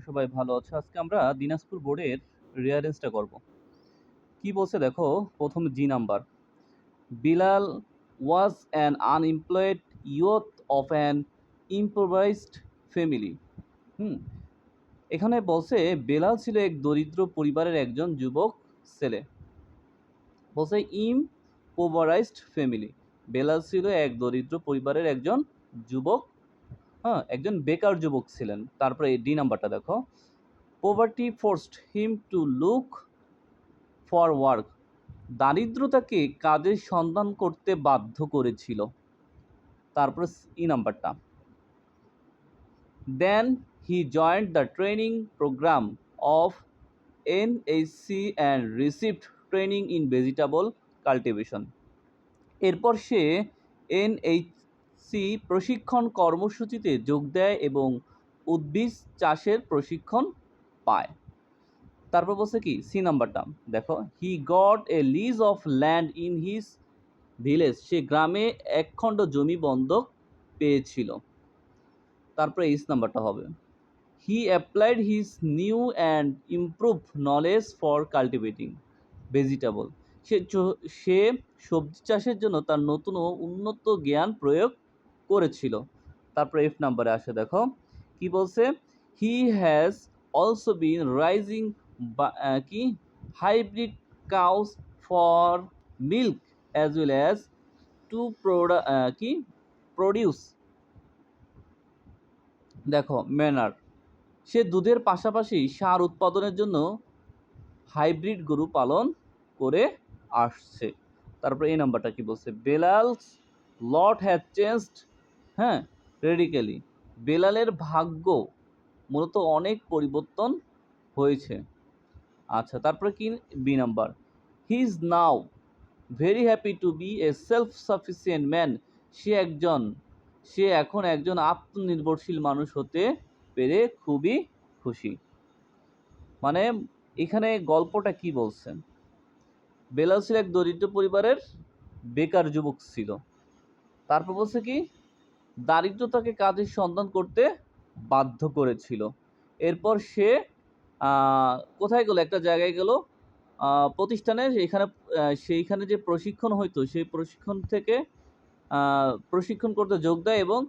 সবাই ভালো আছো। আজকে আমরা দিনাজপুর বোর্ডের রিয়ারেন্সটা করব। কি বলছে দেখো? প্রথম G number Bilal was an unemployed youth of an improvised family hmm, এখানে বলছে বেলাল ছিল এক দরিদ্র পরিবারের একজন যুবক ছেলে। বলছে ইম্প্রোভারাইজড ফ্যামিলি বেলাল ছিল এক দরিদ্র পরিবারের একজন যুবক হ্যাঁ একজন বেকার যুবক ছিলেন। তারপরে এই ডি নাম্বারটা দেখো। Poverty forced him to look for work দারিদ্রতাকে কাজের সন্ধান করতে বাধ্য করেছিল। তারপরে ই নাম্বারটা then he joint the training program of N C and received training in vegetable cultivation এরপর সে এন সি প্রশিক্ষণ কর্মসূচিতে যোগ দেয় এবং উদ্ভিদ চাষের প্রশিক্ষণ পায়। তারপর বলছে কি? সি নাম্বারটা। দেখো, he got a lease of land in his village. সে গ্রামে একখণ্ড জমি বন্ধক পেয়েছিল। তারপরে ইস নাম্বারটা হবে। He applied his new and improve knowledge for cultivating vegetable. সে সে সবজি চাষের জন্য তার নতুন ও উন্নত জ্ঞান প্রয়োগ করেছিল। তারপরে এফ নাম্বারে আসে, দেখো, কি বলছে? He has also been raising কি? Hybrid cows for milk as well as to প্রোডা কি? প্রডিউস দেখো ম্যানার সে দুধের পাশাপাশি সার উৎপাদনের জন্য হাইব্রিড গরু পালন করে আসছে। তারপরে এই নাম্বারটা কি বলছে? বেলালস লট হ্যাজ চেঞ্জড হ্যাঁ রেডিক্যালি বেলালের ভাগ্য মূলত অনেক পরিবর্তন হয়েছে। আচ্ছা তারপরে কি B number he is now very happy to be a self sufficient man সে একজন, সে এখন একজন আত্মনির্ভরশীল মানুষ হতে পেরে খুবই খুশি। মানে এখানে গল্পটা কি বলছেন? বেলাল ছিল এক দরিদ্র পরিবারের বেকার যুবক ছিল। তারপর বলছে কি? দারিদ্রতাকে কাজের সন্ধান করতে বাধ্য করেছিল। এরপর সে কোথায় গেল? একটা জায়গায় গেল। প্রতিষ্ঠানে এখানে সেইখানে যে প্রশিক্ষণ হইতো, সেই প্রশিক্ষণ থেকে প্রশিক্ষণ করতে যোগ দেয় এবং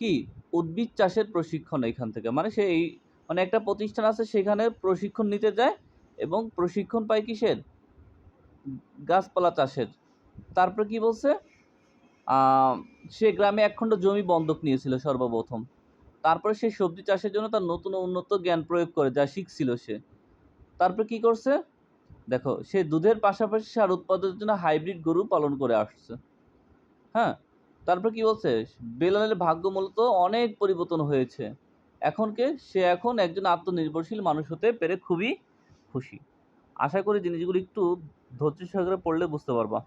কি? উদ্ভিদ চাষের প্রশিক্ষণ এখান থেকে। মানে সে এই মানে একটা প্রতিষ্ঠান আছে, সেখানে প্রশিক্ষণ নিতে যায় এবং প্রশিক্ষণ পায় কিসের? গাছপালা চাষের। তারপর কি বলছে? সে গ্রামে একখণ্ড জমি বন্ধক নিয়েছিল সর্বপ্রথম। তারপরে সে সবজি চাষের জন্য তার নতুন উন্নত জ্ঞান প্রয়োগ করে, যা শিখছিল সে। তারপর কি করছে? দেখো, সে দুধের পাশাপাশি সার উৎপাদনের জন্য হাইব্রিড গরু পালন করে আসছে। হ্যাঁ তারপর কি বলছে? বেলালের ভাগ্য মূলত অনেক পরিবর্তন হয়েছে। এখনকে সে এখন একজন আত্মনির্ভরশীল মানুষ হতে পেরে খুবই খুশি। আশা করি জিনিসগুলো একটু ধৈর্য সহকারে পড়লে বুঝতে পারবা।